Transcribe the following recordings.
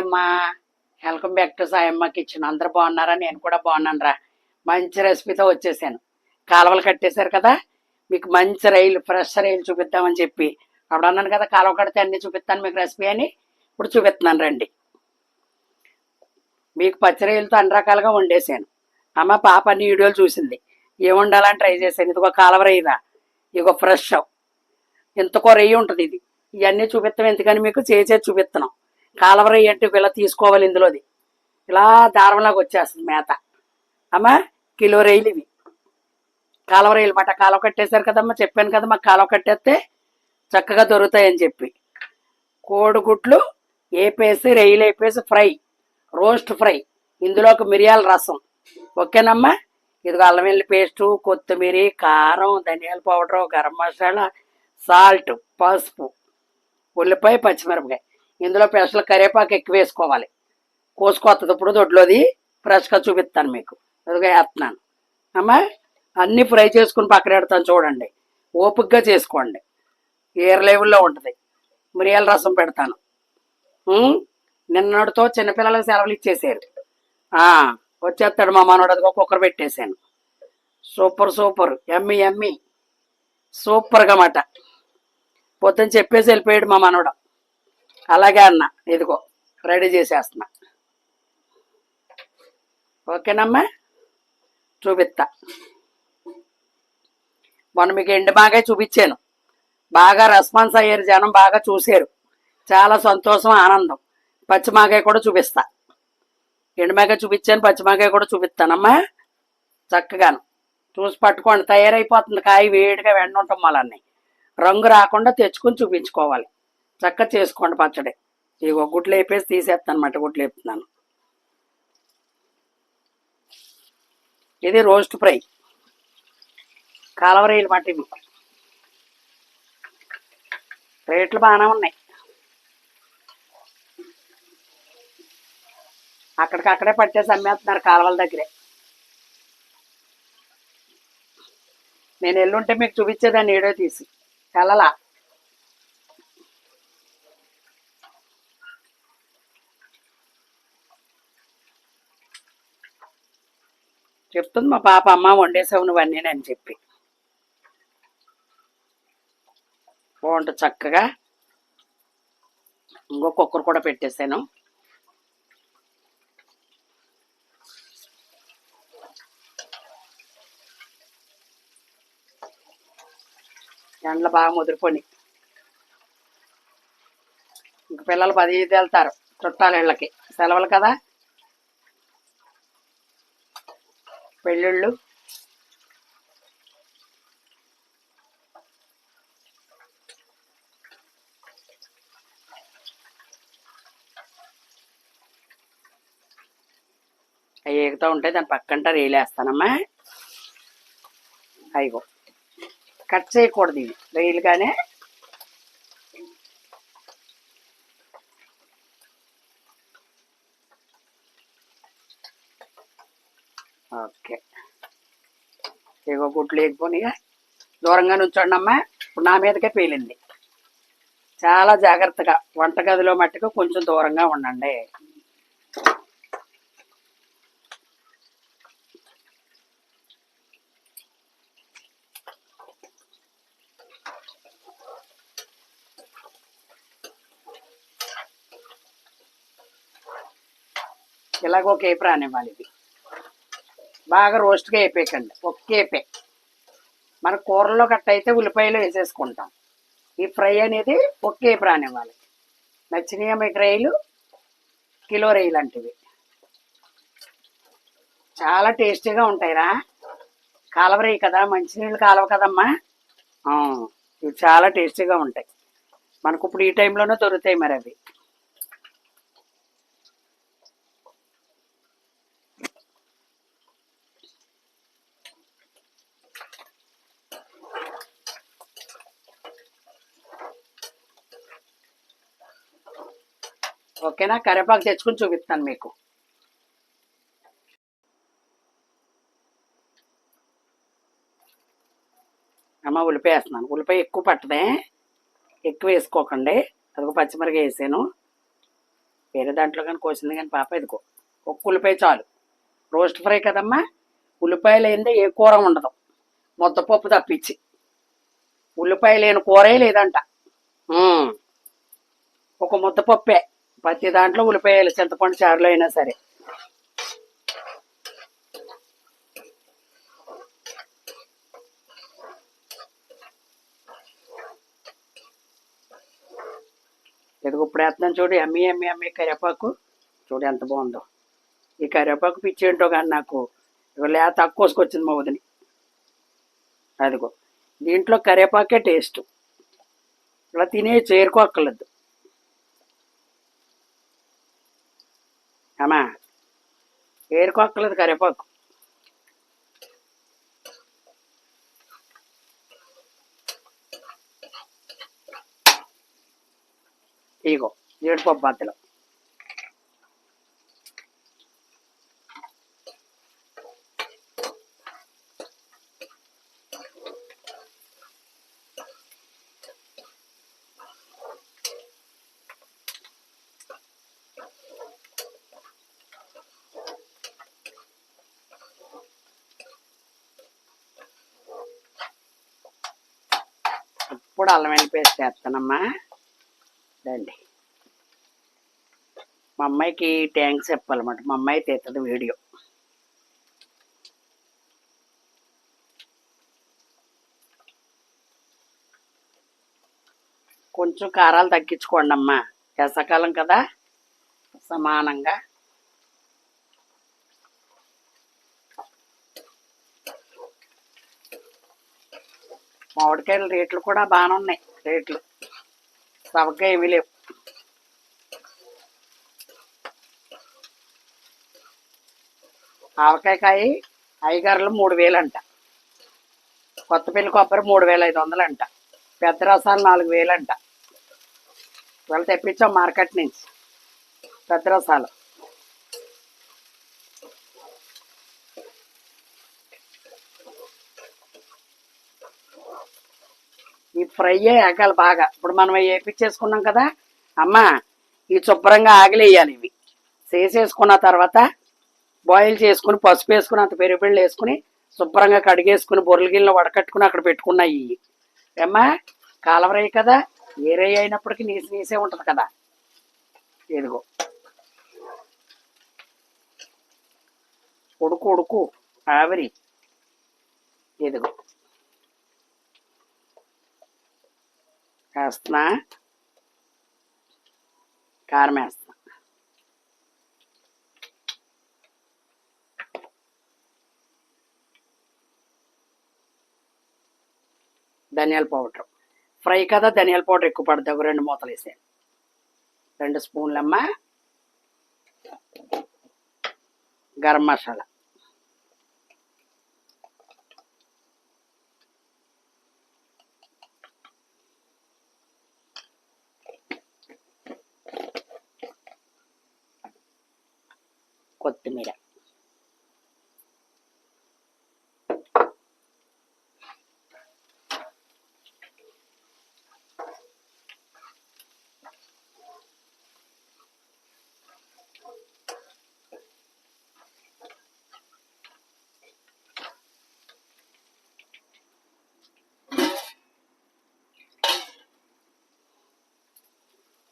అమ్మా welcome back to Sayamma kitchen అందరు బాగున్నారా? నేను కూడా బాగున్నాను రా మంచి రెసిపీతో వచ్చేసాను. కాలువలు కట్టేశారు కదా? మీకు మంచి రైలు ఫ్రెష్ రైలు చూపిద్దామని చెప్పి. అప్పుడు అన్నాను కదా కాలువ కడితే అన్ని చూపిస్తాను మీకు రెసిపీ అని. ఇప్పుడు చూపిస్తున్నాను రండి. మీకు పచ్చి రొయ్యలతో అన్ని రకాలుగా వండేసాను అమ్మ పాప అన్ని వీడియోలు చూసింది. ఏం వండాలని ట్రై చేశాను. ఇదిగో కాలువ రొయ్యరా ఇదిగో ఫ్రెష్ ఎంతకో రొయ్యి ఉంటుంది ఇది. ఇవన్నీ చూపిస్తాం. ఎందుకని మీకు చేసేది చూపిస్తున్నాం. కాలువ రొయ్యి ఇలా తీసుకోవాలి ఇందులోది. ఇలా దారంలాగా వచ్చేస్తుంది మేత. అమ్మా కిలో రొయ్యలు ఇవి. కాలువ రైలు మాట కాలువ కట్టేశారు కదమ్మా చెప్పాను కదమ్మా కాలువ కట్టేస్తే చక్కగా దొరుకుతాయని చెప్పి. కోడిగుడ్లు వేపేసి రొయ్యలు వేపేసి ఫ్రై రోస్ట్ ఫ్రై ఇందులో ఒక మిరియాల రసం. ఓకేనమ్మా? ఇదిగో అల్లం వెల్లి పేస్టు కొత్తిమీర కారం ధనియాల పౌడరు గరం మసాలా సాల్ట్ పసుపు ఉల్లిపాయ పచ్చిమిరపకాయ. ఇందులో స్పెషల్ కరివేపాకు ఎక్కువ వేసుకోవాలి. కోసుకొస్తుంది ఇప్పుడు దొడ్లోది. ఫ్రెష్గా చూపిస్తాను మీకు. ఇదిగా వేస్తున్నాను. అమ్మా అన్నీ ఫ్రై చేసుకుని పక్కన పెడతాను చూడండి. ఓపిక్గా చేసుకోండి. ఏర్ లెవెల్లో ఉంటుంది. మిరియాల రసం పెడతాను. నిన్నటితో చిన్నపిల్లలకు సెలవులు ఇచ్చేసారు. వచ్చేస్తాడు మా మనోడు అదిగో కుక్కర్ పెట్టేశాను. Super super. ఎమ్మి ఎమ్మి. సూపర్గా మాట పొద్దున చెప్పేసి వెళ్ళిపోయాడు మా మనోడు అలాగే అన్న ఇదిగో రెడీ చేసేస్తున్నా. ఓకేనమ్మా? చూపిస్తా మొన్న మీకు ఎండు బాగా చూపించాను. బాగా రెస్పాన్స్ అయ్యారు జనం బాగా చూశారు. చాలా సంతోషం ఆనందం. పచ్చిమాకాయ కూడా చూపిస్తా. ఎండుమాకాయ చూపించాను పచ్చిమాకాయ కూడా చూపిస్తానమ్మా. చక్కగాను. చూసి పట్టుకోండి తయారైపోతుంది కాయ వేడిగా వెంట ఉంటాం మళ్ళీ రంగు రాకుండా తెచ్చుకొని చూపించుకోవాలి. చక్క చేసుకోండి పచ్చడి. ఇగో గుడ్లు వేపేసి తీసేస్తాను అనమాట గుడ్లు వేపుతున్నాను. ఇది రోస్ట్ ఫ్రై. కాలవరీలు మాట ఇవి. రేట్లు బాగానే ఉన్నాయి. అక్కడికక్కడే పట్టేసి అమ్మేస్తున్నారు కాలువల దగ్గరే. నేను ఎల్లుంటే మీకు చూపించేదాన్ని ఏడో తీసి. వెళ్ళలా? చెప్తుంది మా పాప అమ్మ వండేసావు నువ్వన్నీ అని చెప్పి. బాగుంటుంది చక్కగా. ఇంకో కుక్కర్ కూడా పెట్టేశాను ఎండలు బాగా ముదిరిపోయి ఇంక పిల్లలు పది వెళ్తారు చుట్టాలు ఇళ్ళకి సెలవులు కదా? పెళ్ళిళ్ళు అవి ఎగుతూ ఉంటే దాని పక్కంట రేలేస్తానమ్మా. అయిగో కట్ చేయకూడదు ఇవి. రైలుగానే ఓకే ఇగో గుడ్లు వేగిపోయి దూరంగా నుంచోండమ్మా ఇప్పుడు నా మీదకే పేలింది. చాలా జాగ్రత్తగా వంటగదిలో మట్టుకు కొంచెం దూరంగా ఉండండి. ఇలాగ ఒక ఏపు రానివ్వాలి ఇది. బాగా రోస్ట్గా వేపేయకండి. ఒక్కేపే మన కూరలో కట్ట అయితే ఉల్లిపాయలు వేసేసుకుంటాం. ఈ ఫ్రై అనేది ఒక్కేపు రానివ్వాలి. నచ్చినవి మీకు రైలు కిలో రైలు లాంటివి. చాలా టేస్టీగా ఉంటాయిరా. కాలువ కదా మంచినీళ్ళు కాలువ కదమ్మా. ఇవి చాలా టేస్టీగా ఉంటాయి. మనకు ఇప్పుడు ఈ టైంలోనే దొరుకుతాయి మరి అవి. ఓకేనా? కరివేపాకు తెచ్చుకుని చూపిస్తాను మీకు. అమ్మ ఉల్లిపాయ వేస్తున్నాను ఉల్లిపాయ ఎక్కువ పట్టదే. ఎక్కువ వేసుకోకండి. అదొక పచ్చిమిరకాయ వేసాను. వేరే దాంట్లో కానీ కోసింది కానీ పాప ఇదిగో. ఒక్క ఉల్లిపాయ చాలు. రోస్ట్ ఫ్రై కదమ్మా. ఉల్లిపాయ లేనిదే ఏ కూర ఉండదు. ముద్దపప్పు తప్పించి. ఉల్లిపాయ లేని కూరే లేదంట. ఒక ముద్దపప్పే. ప్రతి దాంట్లో ఉల్లిపాయలు చింతపండు చారులో అయినా సరే. ఇదిగో ఇప్పుడు వేస్తున్నాను చూడు ఎమ్మి ఎమ్మి ఎమ్మి కరివేపాకు. చూడు ఎంత బాగుందో. ఈ కరివేపాకు పిచ్చి ఏంటో కానీ నాకు ఇగో లేత తక్కువ మా వదిని. అదిగో దీంట్లో కరివేపాకే టేస్ట్. ఇలా తినే చేరుకోక్కర్లేదు. అమ్మా. ఏరుకోక్కలేదు కరివేపాకు. ఇగో జీడిపప్పు బద్దలు ఇప్పుడు అల్లం వెల్లి పేస్ట్ వేస్తానమ్మా రండి. మా అమ్మాయికి థ్యాంక్స్ చెప్పాలన్నమాట. మా అమ్మాయి తీస్తుంది వీడియో. కొంచెం కారాలు తగ్గించుకోండి అమ్మా వేసవకాలం కదా? సమానంగా. మామిడికాయల రేట్లు కూడా బాగానే ఉన్నాయి. రేట్లు. సవగ్గా ఏమీ లేవు. ఆవకాయ కాయ ఐగారులు మూడు వేలు అంట కొత్తపల్లి కొబ్బరి మూడు వేల ఐదు వందలు అంట పెద్ద రసాలు నాలుగు వేలు అంట ఇవాళ తెప్పించాం మార్కెట్ నుంచి. పెద్ద రసాలు. ఈ ఫ్రై ఎగాలి బాగా. ఇప్పుడు మనం వేపించేసుకున్నాం కదా అమ్మా ఈ శుభ్రంగా ఆగిలేయాలి ఇవి. చేసేసుకున్న తర్వాత బాయిల్ చేసుకుని పసుపు వేసుకుని అంత పెరుగుపిళ్ళు వేసుకుని శుభ్రంగా కడిగేసుకుని బొర్రెల గిన్నెలు వడకట్టుకుని అక్కడ పెట్టుకున్నాయి ఇవి. ఏమ్మా కదా ఏరే అయినప్పటికీ నీసి నీసే ఉంటుంది కదా. ఇదిగో. ఉడుకు ఉడుకు ఆవిరి. ఇదిగో. వేస్తున్నా కారం వేస్తున్నా. ధనియాల పౌడర్. ఫ్రై కదా ధనియాల పౌడర్ ఎక్కువ పడుతుంది రెండు మూతలు వేసాను రెండు స్పూన్లమ్మ. గరం మసాలా. కొత్తిమీర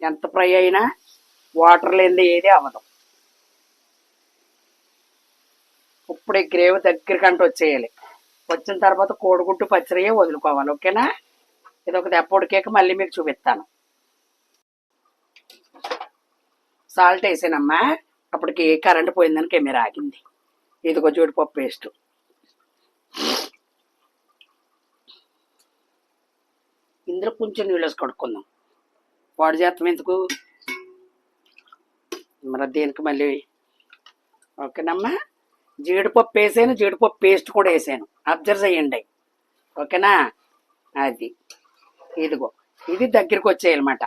ఎంత ఫ్రై అయినా వాటర్ లేనిది ఏది అవ్వదు ఇప్పుడు ఈ గ్రేవ్ దగ్గరికంటే వచ్చేయాలి. వచ్చిన తర్వాత కోడిగుడ్డు పచ్చడియే వదులుకోవాలి ఓకేనా? ఇది ఒక దెప్పొడికేక మళ్ళీ మీకు చూపిస్తాను. సాల్ట్ వేసానమ్మా. అప్పటికి కరెంట్ పోయిందని కెమెరా ఆగింది. ఇదిగో జీడిపప్పు పేస్ట్. ఇందులో కొంచెం నీళ్ళు వేసి కడుక్కుందాం. వాడు చేస్తాం ఎందుకు? మరి దేనికి మళ్ళీ? ఓకేనమ్మా. జీడిపప్పు వేసాను జీడిపప్పు పేస్ట్ కూడా వేసాను. అబ్జర్వ్ చేయండి. ఓకేనా? అది. ఇదిగో. ఇది దగ్గరికి వచ్చేయాలన్నమాట.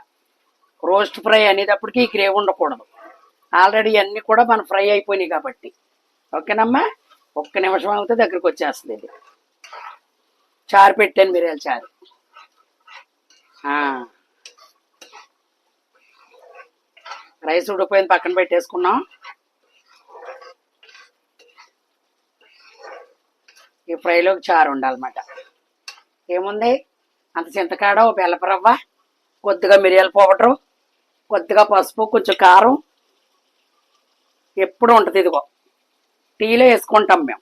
రోస్ట్ ఫ్రై అనేటప్పటికి ఈ గ్రేవ్ ఉండకూడదు. ఆల్రెడీ అన్నీ కూడా మన ఫ్రై అయిపోయినాయి కాబట్టి. ఓకేనమ్మా? ఒక్క నిమిషం అవుతే దగ్గరికి వచ్చేస్తుంది ఇది. చారు పెట్టాను మిరియాల చారు. రైస్ ఉడిపోయింది పక్కన పెట్టేసుకున్నాం. ఈ ఫ్రైలోకి చారు ఉండాలన్నమాట. ఏముంది? అంత చింతకాడ ఓ బెల్లపరవ్వ కొద్దిగా మిరియాల పౌడరు కొద్దిగా పసుపు కొంచెం కారం. ఎప్పుడు ఉంటుంది ఇదిగో. టీలో వేసుకుంటాం మేము.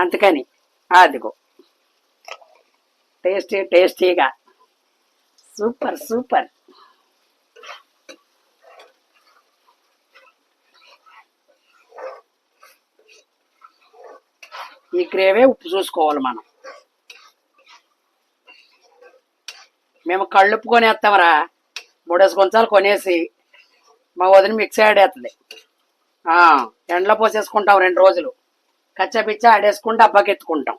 అందుకని. అదిగో టేస్టీ టేస్టీగా. Super super. ఈ గ్రేవే ఉప్పు చూసుకోవాలి మనం. మేము కళ్ళుప్పు కొనేస్తామరా మూడేసి కొంచాలు కొనేసి మా వదిన మిక్స్ ఆడేస్తుంది ఎండలో పోసేసుకుంటాం రెండు రోజులు. కచ్చపిచ్చ ఆడేసుకుంటే అబ్బాకెత్తుకుంటాం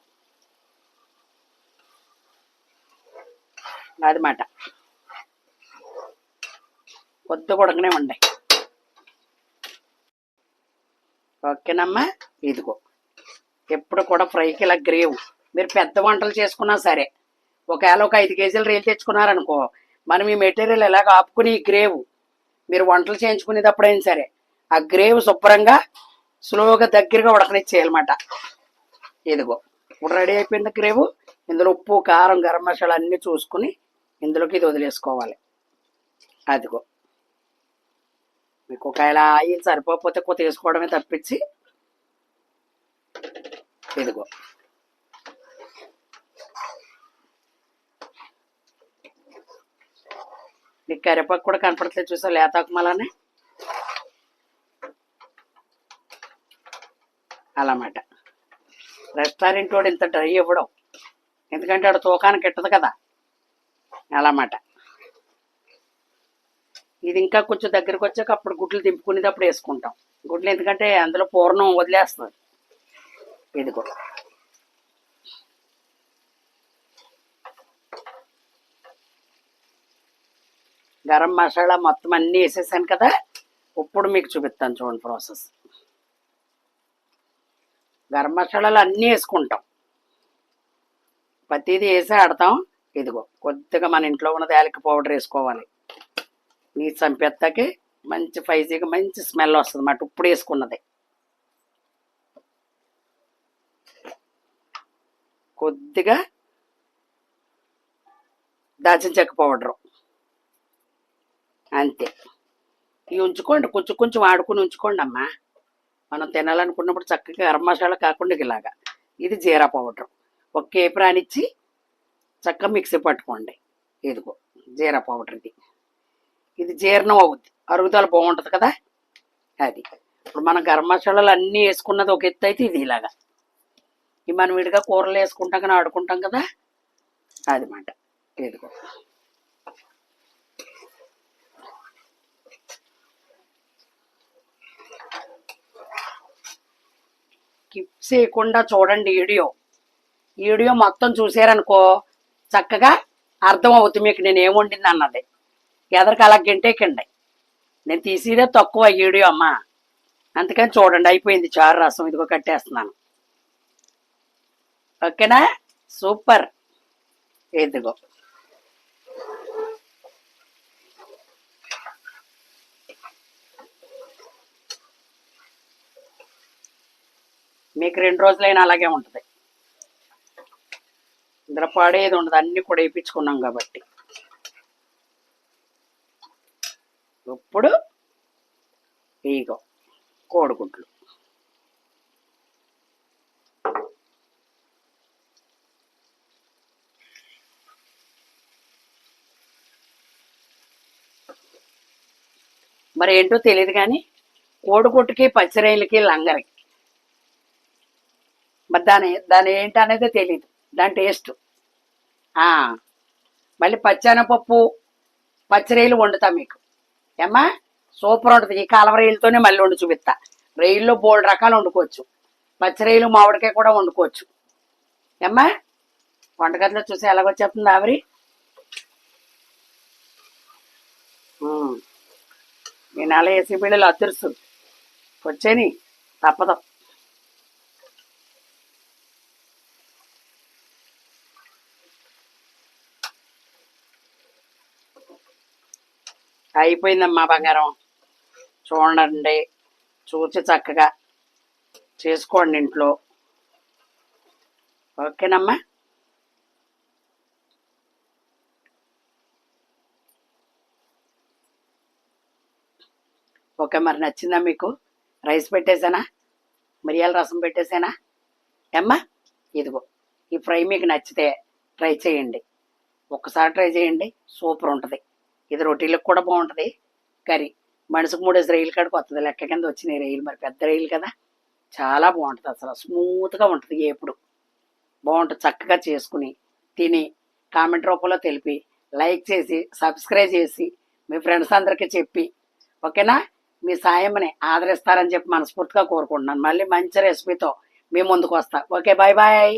అది మాట. పొద్దు కొడకనే ఉండే. ఓకేనమ్మా? ఇదిగో. ఎప్పుడు కూడా ఫ్రైకి ఇలా గ్రేవ్. మీరు పెద్ద వంటలు చేసుకున్నా సరే. ఒకవేళ ఒక ఐదు కేజీలు రేలు తెచ్చుకున్నారనుకో మనం ఈ మెటీరియల్ ఎలాగ ఆపుకుని ఈ గ్రేవ్ మీరు వంటలు చేయించుకునేటప్పుడైనా సరే ఆ గ్రేవ్ శుభ్రంగా స్లోగా దగ్గరగా ఉడకనిచ్చేయాలన్నమాట. ఇదిగో ఇప్పుడు రెడీ అయిపోయింది గ్రేవ్. ఇందులో ఉప్పు కారం గరం మసాలా అన్నీ చూసుకుని ఇందులోకి ఇది వదిలేసుకోవాలి. అదిగో. మీకు ఒకవేళ ఆయిల్ సరిపోకపోతే కొత్త వేసుకోవడమే తప్పించి ఇదిగో. నీకు కరివేపాకు కూడా కనపడట్లేదు చూసా లేతాకు మలానే అలామాట. రెస్టారెంట్ వాడు ఇంత డ్రై ఇవ్వడం. ఎందుకంటే ఆడ తూకానికి ఎట్టదు కదా. అలామాట. ఇది ఇంకా కొంచెం దగ్గరికి వచ్చాక అప్పుడు గుడ్లు దింపుకునేది అప్పుడు వేసుకుంటాం. గుడ్లు ఎందుకంటే అందులో పూర్ణం వదిలేస్తుంది. ఇదిగో గరం మసాలా మొత్తం అన్నీ వేసేసాను కదా ఇప్పుడు మీకు చూపిస్తాను చూడండి ప్రాసెస్ గరం మసాలాలు అన్నీ వేసుకుంటాం. ప్రతిదీ వేసి ఆడతాం. ఇదిగో కొద్దిగా మన ఇంట్లో ఉన్నది యాలకి పౌడర్ వేసుకోవాలి. నీ చంపేత్తకి మంచి ఫైజీగా మంచి స్మెల్ వస్తుంది అన్నమాట. ఇప్పుడు వేసుకున్నది. కొద్దిగా దాచిన చెక్క పౌడరు అంతే. ఇవి ఉంచుకోండి. కొంచెం కొంచెం వాడుకుని ఉంచుకోండి అమ్మా మనం తినాలనుకున్నప్పుడు చక్కగా గరం మసాలా కాకుండా ఇలాగా. ఇది జీరా పౌడర్. ఒక కేపరానిచ్చి చక్కగా మిక్సీ పట్టుకోండి. ఇదిగో జీరా పౌడర్ ఇది. ఇది జీర్ణం అవుద్ది. అరుగుదల బాగుంటుంది కదా? అది. ఇప్పుడు మనం గరం మసాలాలు అన్నీ వేసుకున్నది ఒక ఎత్తు అయితే ఇది ఇలాగా. ఇవి మనం విడిగా కూరలు వేసుకుంటాం కానీ ఆడుకుంటాం కదా? అది మాట. ఇదిగో. స్కిప్ చేయకుండా చూడండి వీడియో. వీడియో మొత్తం చూసారనుకో చక్కగా అర్థం అవుతుంది మీకు నేను ఏం వండింది అన్నది. ఎదరికి అలా గంటేకండి నేను తీసేదే తక్కువ ఈ వీడియో అమ్మా. అందుకని చూడండి అయిపోయింది చారు రసం. ఇదిగో కట్టేస్తున్నాను. ఓకేనా? సూపర్. ఇదిగో. మీకు రెండు రోజులైనా అలాగే ఉంటుంది. ఇందులో పాడేది ఉండదు. అన్ని కూడా వేయించుకున్నాం కాబట్టి. ఇప్పుడు ఇగో కోడిగుడ్లు. మరి ఏంటో తెలియదు కానీ కోడిగుడ్డుకి పచ్చిరైలకి లంగరికి మరి దాని దాని ఏంటి అనేది తెలియదు దాని టేస్ట్. మళ్ళీ పచ్చనపప్పు పచ్చిరైలు వండుతా మీకు. ఏమ్మా? సూపర్ ఉంటుంది. ఈ కాలవ రైలుతోనే మళ్ళీ వండి చూపిస్తా. రైల్లో బోల్డ్ రకాలు వండుకోవచ్చు. పచ్చిరైలు మామిడికాయ కూడా వండుకోవచ్చు. ఏమ్మా? వంటగదిలో చూసి ఎలాగొచ్చేస్తుంది ఆవిరి? నేను ఈ నెల ఏసీ బిళ్ళలు అదృస్తు వచ్చేని తప్పదు. అయిపోయిందమ్మా బంగారం. చూడండి చూసి చక్కగా. చేసుకోండి ఇంట్లో. ఓకేనమ్మా? ఓకే మరి నచ్చిందా మీకు? రైస్ పెట్టేసానా? మిరియాల రసం పెట్టేసానా? ఏమ్మా ఇదిగో ఈ ఫ్రై మీకు నచ్చితే ట్రై చేయండి. ఒక్కసారి ట్రై చేయండి సూపర్ ఉంటుంది. ఇది రొటీలకు కూడా బాగుంటుంది. కర్రీ మనిషికి మూడేసి రైలు కాడికి వస్తుంది లెక్క కింద వచ్చినాయి రైలు. మరి పెద్ద రైలు కదా చాలా బాగుంటుంది అసలు. స్మూత్గా ఉంటుంది ఎప్పుడు. బాగుంటుంది చక్కగా చేసుకుని తిని కామెంట్ రూపంలో తెలిపి లైక్ చేసి సబ్స్క్రైబ్ చేసి మీ ఫ్రెండ్స్ అందరికీ చెప్పి ఓకేనా? మీ సాయంని ఆదరిస్తారని చెప్పి మనస్ఫూర్తిగా కోరుకుంటున్నాను. మళ్ళీ మంచి రెసిపీతో మీ ముందుకు వస్తా. Okay bye bye